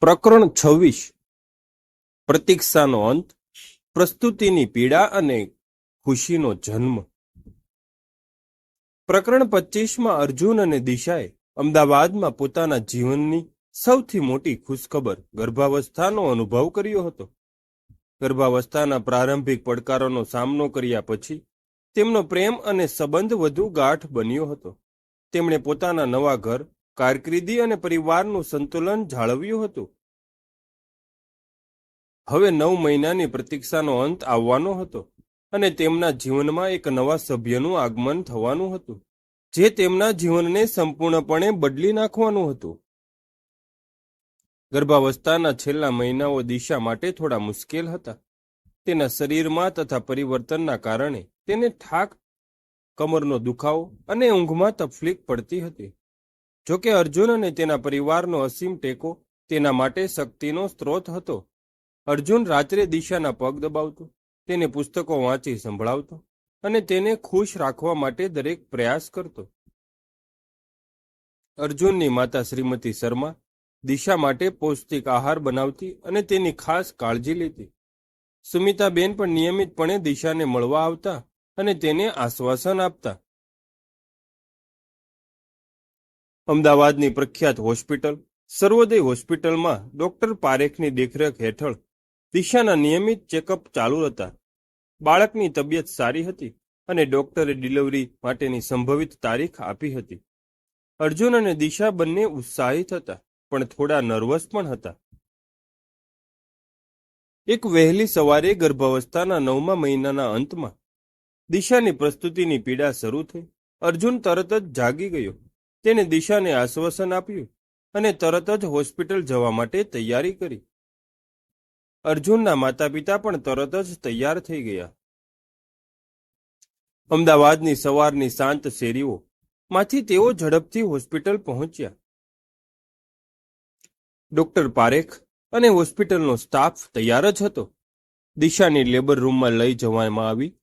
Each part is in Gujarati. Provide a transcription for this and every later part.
પ્રકરણ છવ્વીસ. પ્રતીક્ષાનો અંત, પ્રસ્તુતિની પીડા અને ખુશીનો જન્મ. પ્રકરણ પચીસમાં અર્જુન અને દિશાએ અમદાવાદમાં પોતાના જીવનની સૌથી મોટી ખુશખબર, ગર્ભાવસ્થાનો અનુભવ કર્યો હતો. ગર્ભાવસ્થાના પ્રારંભિક પડકારોનો સામનો કર્યા પછી તેમનો પ્રેમ અને સંબંધ વધુ ગાઢ બન્યો હતો. તેમણે પોતાના નવા ઘર કારકિર્દી અને પરિવારનું સંતુલન જાળવ્યું હતું. હવે નવ મહિનાની પ્રતીક્ષાનો અંત આવવાનો હતો અને તેમના જીવનમાં એક નવા સભ્યનું આગમન થવાનું હતું, જે તેમના જીવનને સંપૂર્ણપણે બદલી નાખવાનું હતું. ગર્ભાવસ્થાના છેલ્લા મહિનાઓ દિશા માટે થોડા મુશ્કેલ હતા. તેના શરીરમાં તથા પરિવર્તનના કારણે તેને થાક, કમરનો દુખાવો અને ઊંઘમાં તકલીફ પડતી હતી. જોકે અર્જુન અને તેના પરિવારનો અસીમ ટેકો તેના માટે શક્તિનો સ્ત્રોત હતો. અર્જુન રાત્રે દિશાના પગ દબાવતો, તેને પુસ્તકો વાંચી સંભળાવતો અને તેને ખુશ રાખવા માટે દરેક પ્રયાસ કરતો. અર્જુનની માતા શ્રીમતી શર્મા દિશા માટે પૌષ્ટિક આહાર બનાવતી અને તેની ખાસ કાળજી લેતી સુમિતાબેન પણ નિયમિતપણે દિશાને મળવા આવતા અને તેને આશ્વાસન આપતા. અમદાવાદની પ્રખ્યાત હોસ્પિટલ, સર્વોદય હોસ્પિટલમાં ડોક્ટર પારેખની દેખરેખ હેઠળ દિશાના નિયમિત ચેકઅપ ચાલુ હતા. બાળકની તબિયત સારી હતી અને ડોક્ટરે ડિલિવરી માટેની સંભવિત તારીખ આપી હતી. અર્જુન અને દિશા બંને ઉત્સાહિત હતા, પણ થોડા નર્વસ પણ હતા. એક વહેલી સવારે ગર્ભાવસ્થાના નવમા મહિનાના અંતમાં દિશાની પ્રસ્તુતિની પીડા શરૂ થઈ. અર્જુન તરત જ જાગી ગયો. તેને દિશાને આશ્વાસન આપ્યું અને તરત જ હોસ્પિટલ જવા માટે તૈયારી કરી. અર્જુનના માતા પિતા પણ તરત જ તૈયાર થઈ ગયા. અમદાવાદની સવારની શાંત શેરીઓ માંથી તેઓ ઝડપથી હોસ્પિટલ પહોંચ્યા. ડોક્ટર પારેખ અને હોસ્પિટલનો સ્ટાફ તૈયાર જ હતો. દિશાની લેબર રૂમમાં લઈ જવામાં આવી.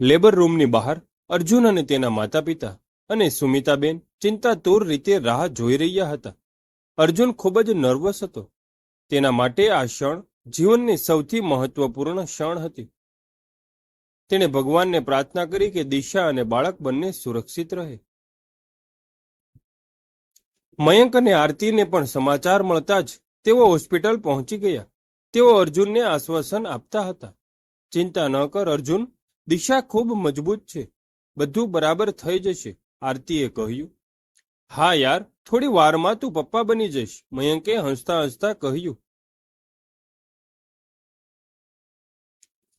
લેબર રૂમની બહાર અર્જુન અને તેના માતા પિતા અને સુમિતાબેન ચિંતાતુર રીતે રાહ જોઈ રહ્યા હતા. અર્જુન ખૂબ જ નર્વસ હતો. તેના માટે આ ક્ષણ જીવનની સૌથી મહત્વપૂર્ણ ક્ષણ હતી. તેણે ભગવાનને પ્રાર્થના કરી કે દિશા અને બાળક બંને સુરક્ષિત રહે. મયંક અને આરતીને પણ સમાચાર મળતા જ તેઓ હોસ્પિટલ પહોંચી ગયા. તેઓ અર્જુનને આશ્વાસન આપતા હતા. ચિંતા ન કર અર્જુન, દિશા ખૂબ મજબૂત છે. બધું બરાબર થઈ જશે, આરતીએ કહ્યું. હા યાર, થોડી વારમાં તું પપ્પા બની જઈશ, મયંકે હસતા હસતા કહ્યું.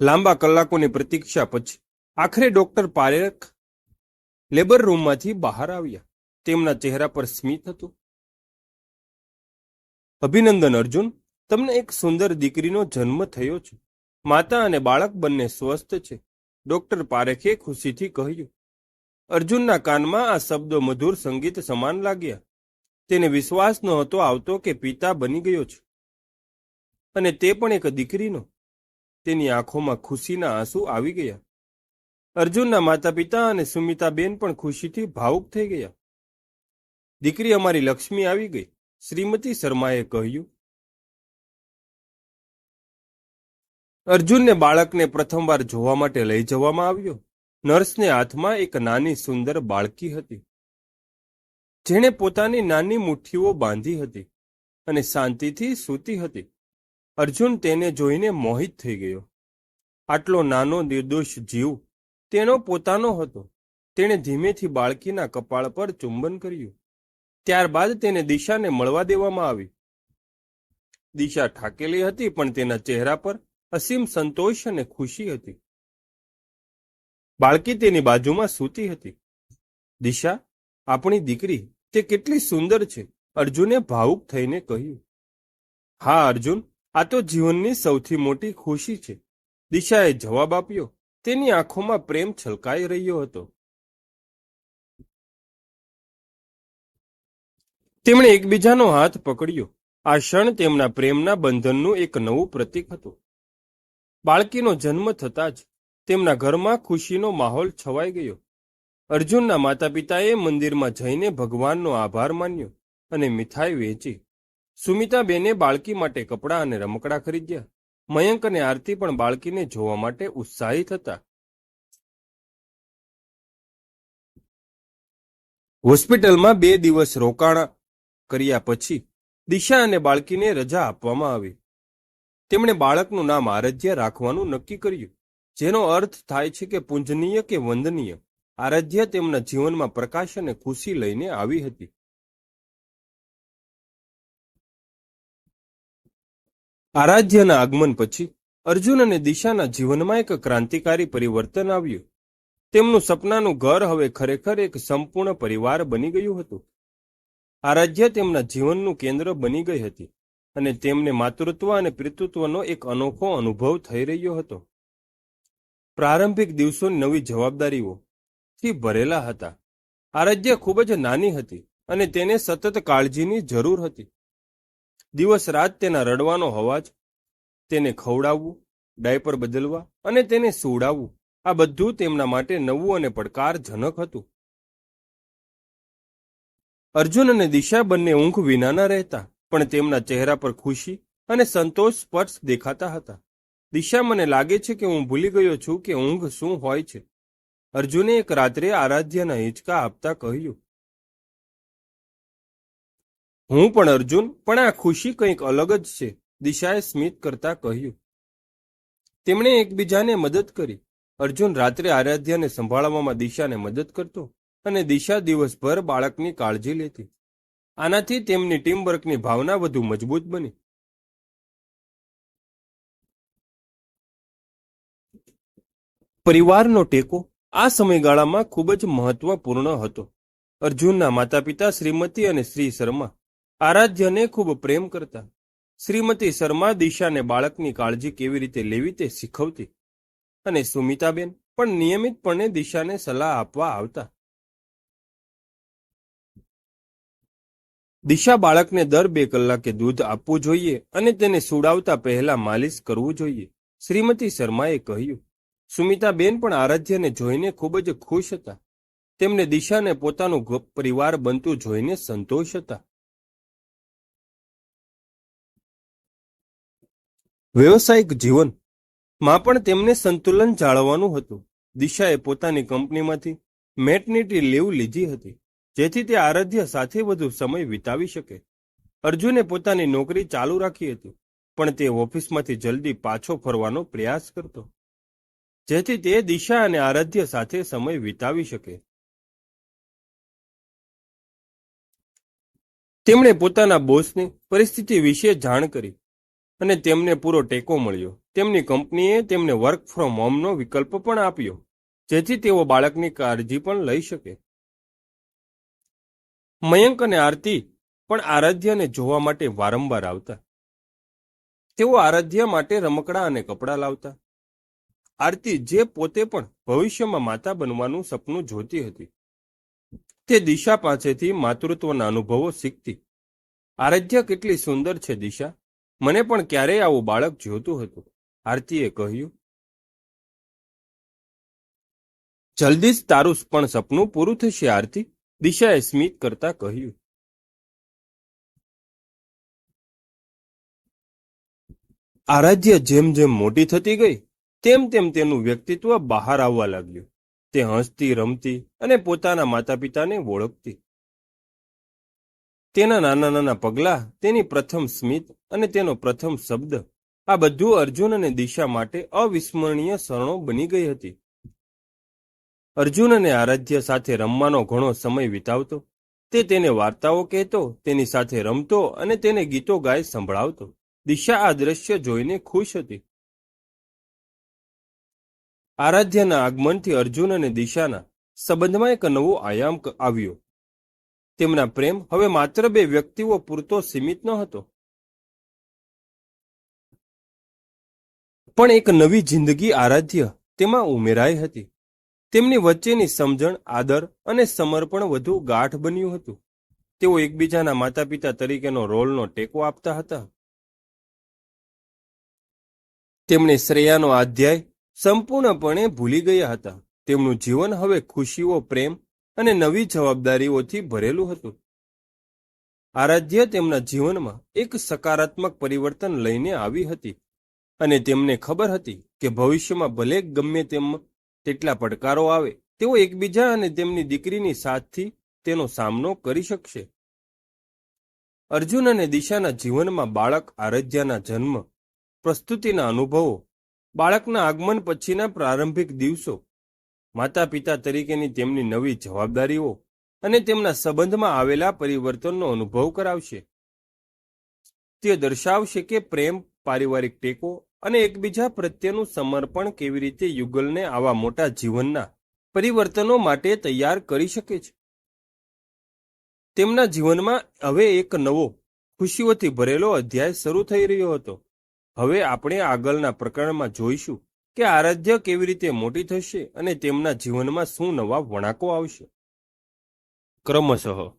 લાંબા કલાકોની પ્રતીક્ષા પછી આખરે ડોક્ટર પારેખ લેબર રૂમમાંથી બહાર આવ્યા. તેમના ચહેરા પર સ્મિત હતું. અભિનંદન અર્જુન, તમને એક સુંદર દીકરીનો જન્મ થયો છે. માતા અને બાળક બંને સ્વસ્થ છે. ડોક્ટર પારેખે ખુશીથી કહ્યું, અર્જુનના કાનમાં આ શબ્દો મધુર સંગીત સમાન લાગ્યા. તેને વિશ્વાસ નહોતો આવતો કે પિતા બની ગયો છે. અને તે પણ એક દીકરીનો. તેની આંખોમાં ખુશીના આંસુ આવી ગયા. અર્જુનના માતા પિતા અને સુમિતાબેન પણ ખુશીથી ભાવુક થઈ ગયા. દીકરી અમારી લક્ષ્મી આવી ગઈ. શ્રીમતી શર્માએ કહ્યું અર્જુનને બાળકને પ્રથમવાર જોવા માટે લઈ જવામાં આવ્યો. નર્સને હાથમાં એક નાની સુંદર બાળકી હતી, જેણે પોતાની નાની મુઠ્ઠીઓ બાંધી હતી અને શાંતિથી સૂતી હતી. અર્જુન તેને જોઈને મોહિત થઈ ગયો. આટલો નાનો નિર્દોષ જીવ તેનો પોતાનો હતો. તેણે ધીમેથી બાળકીના કપાળ પર ચુંબન કર્યું. ત્યારબાદ તેને દિશાને મળવા દેવામાં આવી. દિશા ઠાકેલી હતી, પણ તેના ચહેરા પર અસીમ સંતોષ અને ખુશી હતી. બાળકી તેની બાજુમાં સૂતી હતી. દિશા, આપણી દીકરી, તે કેટલી સુંદર છે, અર્જુને ભાવુક થઈને કહ્યું. હા, અર્જુન, આ તો જીવનની સૌથી મોટી ખુશી છે. દિશાએ જવાબ આપ્યો. તેની આંખોમાં પ્રેમ છલકાઈ રહ્યો હતો. તેમણે એકબીજાનો હાથ પકડ્યો. આ ક્ષણ તેમના પ્રેમના બંધનનું એક નવું પ્રતીક હતું. બાળકીનો જન્મ થતાં જ તેમના ઘરમાં ખુશીનો માહોલ છવાઈ ગયો. અર્જુનના માતા પિતાએ મંદિરમાં જઈને ભગવાનનો આભાર માન્યો અને મીઠાઈ વેચી. સુમિતાબેને બાળકી માટે કપડાં અને રમકડાં ખરીદ્યા. મયંક અને આરતી પણ બાળકીને જોવા માટે ઉત્સાહિત હતા હોસ્પિટલમાં બે દિવસ રોકાણ કર્યા પછી દિશા અને બાળકીને રજા આપવામાં આવી. તેમણે બાળકનું નામ આરાધ્ય રાખવાનું નક્કી કર્યું. જેનો અર્થ થાય છે કે પૂજનીય કે વંદનીય, આરાધ્ય તેમના જીવનમાં પ્રકાશ અને ખુશી લઈને આવી હતી. આરાધ્યના આગમન પછી અર્જુન અને દિશાના જીવનમાં એક ક્રાંતિકારી પરિવર્તન આવ્યું. તેમનું સપનાનું ઘર હવે ખરેખર એક સંપૂર્ણ પરિવાર બની ગયું હતું. આરાધ્ય તેમના જીવનનું કેન્દ્ર બની ગઈ હતી. અને તેમને માતૃત્વ અને પિતૃત્વનો એક અનોખો અનુભવ થઈ રહ્યો હતો. પ્રારંભિક દિવસો નવી જવાબદારીઓ થી ભરેલા હતા. આરાધ્ય ખૂબ જ નાની હતી અને તેને સતત કાળજીની જરૂર હતી. દિવસ રાત તેના રડવાનો અવાજ, તેને ખવડાવવું, ડાયપર બદલવા અને તેને સુવડાવવું, આ બધું તેમના માટે નવું અને પડકારજનક હતું. અર્જુન અને દિશા બંને ઊંઘ વિનાના રહેતા. પણ તેમના ચહેરા પર ખુશી અને સંતોષ સ્પર્શ દેખાતા હતા. દિશા મને લાગે છે કે હું ભૂલી ગયો છું કે ઊંઘ શું હોય છે. અર્જુને એક રાત્રે આરાધ્યના હિંચકા આપતા કહ્યું, હું પણ અર્જુન, પણ આ ખુશી કંઈક અલગ જ છે, દિશાએ સ્મિત કરતા કહ્યું. તેમણે એકબીજાને મદદ કરી. અર્જુન રાત્રે આરાધ્યાને સંભાળવામાં દિશાને મદદ કરતો અને દિશા દિવસભર બાળકની કાળજી લેતી. આનાથી તેમની ટીમવર્કની ભાવના વધુ મજબૂત બની. પરિવારનો ટેકો આ સમયગાળામાં ખૂબ જ મહત્વપૂર્ણ હતો. અર્જુનના માતા પિતા શ્રીમતી અને શ્રી શર્મા આરાધ્યને ખૂબ પ્રેમ કરતા. શ્રીમતી શર્મા દિશાને બાળકની કાળજી કેવી રીતે લેવી તે શીખવતી અને સુમિતાબેન પણ નિયમિતપણે દિશાને સલાહ આપવા આવતા. દિશા બાળકને દર બે કલાકે દૂધ આપવું જોઈએ અને તેને સુડાવતા પહેલા માલિશ કરવું જોઈએ. શ્રીમતી શર્માએ કહ્યું, સુમિતાબેન પણ આરાધ્યને જોઈને ખૂબ જ ખુશ હતા. તેમને દિશાને પોતાનું પરિવાર બનતું જોઈને સંતોષ હતા. વ્યવસાયિક જીવન. માં પણ તેમને સંતુલન જાળવવાનું હતું. દિશાએ પોતાની કંપનીમાંથી મેટનિટી લીવ લીધી હતી. જેથી તે આરાધ્ય સાથે વધુ સમય વિતાવી શકે. અર્જુને પોતાની નોકરી ચાલુ રાખી હતી, પણ તે ઓફિસમાંથી જલ્દી પાછો ફરવાનો પ્રયાસ કરતો. જેથી તે દિશા અને આરાધ્ય સાથે સમય વિતાવી શકે. તેમણે પોતાના બોસને પરિસ્થિતિ વિશે જાણ કરી અને તેમને પૂરો ટેકો મળ્યો. તેમની કંપનીએ તેમને વર્ક ફ્રોમ હોમનો વિકલ્પ પણ આપ્યો, જેથી તેઓ બાળકની કાળજી પણ લઈ શકે. મયંક અને આરતી પણ આરાધ્યને જોવા માટે વારંવાર આવતા. તેઓ આરાધ્ય માટે રમકડા અને કપડાં લાવતા. આરતી જે પોતે પણ ભવિષ્યમાં માતા બનવાનું સપનું જોતી હતી. તે દિશા પાસેથી માતૃત્વના અનુભવો શીખતી. આરાધ્ય કેટલી સુંદર છે દિશા. મને પણ ક્યારેય આવું બાળક જોતું હતું. આરતીએ કહ્યું, જલ્દી જ તારું પણ સપનું પૂરું થશે, આરતી. દિશાએ સ્મિત કરતા કહ્યું. આરાધ્ય જેમ જેમ મોટી થતી ગઈ, તેમ તેમ તેનું વ્યક્તિત્વ બહાર આવવા લાગ્યું. તે હસતી, રમતી અને પોતાના માતા પિતાને ઓળખતી. તેના નાના નાના પગલાં, તેની પ્રથમ સ્મિત અને તેનો પ્રથમ શબ્દ, આ બધું અર્જુન અને દિશા માટે અવિસ્મરણીય ક્ષણો બની ગઈ હતી. અર્જુન અને આરાધ્ય સાથે રમવાનો ઘણો સમય વિતાવતો. તે તેને વાર્તાઓ કહેતો, તેની સાથે રમતો અને તેને ગીતો ગાય સંભળાવતો. દિશા આ દ્રશ્ય જોઈને ખુશ હતી. આરાધ્યના આગમનથી અર્જુન અને દિશાના સંબંધમાં એક નવો આયામ આવ્યો. તેમના પ્રેમ હવે માત્ર બે વ્યક્તિઓ પૂરતો સીમિત ન હતો. પણ એક નવી જિંદગી આરાધ્ય તેમાં ઉમેરાઈ હતી. તેમની વચ્ચેની સમજણ, આદર અને સમર્પણ વધુ ગાઢ બન્યું હતું. તેઓ એકબીજાના માતા પિતા તરીકેનો રોલનો ટેકો આપતા હતા. તેમણે શ્રેયાનો અધ્યાય સંપૂર્ણપણે ભૂલી ગયા હતા. તેમનું જીવન હવે ખુશીઓ, પ્રેમ અને નવી જવાબદારીઓથી ભરેલું હતું. આરાધ્ય તેમના જીવનમાં એક સકારાત્મક પરિવર્તન લઈને આવી હતી અને તેમને ખબર હતી કે ભવિષ્યમાં ભલે ગમે તેમ તેટલા પડકારો આવે, તેઓ એકબીજા અને તેમની દીકરીની સાથથી તેનો સામનો કરી શકશે. અર્જુન અને દિશાના જીવનમાં બાળક આરાધ્યાના જન્મ, પ્રસ્તુતિના અનુભવો, બાળકના આગમન પછીના પ્રારંભિક દિવસો માતા પિતા તરીકેની તેમની નવી જવાબદારીઓ અને તેમના સંબંધમાં આવેલા પરિવર્તનનો અનુભવ કરાવશે. તે દર્શાવશે કે પ્રેમ, પારિવારિક ટેકો અને એકબીજા પ્રત્યેનું સમર્પણ કેવી રીતે યુગલને આવા મોટા જીવનના પરિવર્તનો માટે તૈયાર કરી શકે છે? તેમના જીવનમાં હવે એક નવો ખુશીઓથી ભરેલો અધ્યાય શરૂ થઈ રહ્યો હતો. હવે આપણે આગળના પ્રકરણમાં જોઈશું કે આરાધ્ય કેવી રીતે મોટી થશે અને તેમના જીવનમાં શું નવા વણાકો આવશે. ક્રમશઃ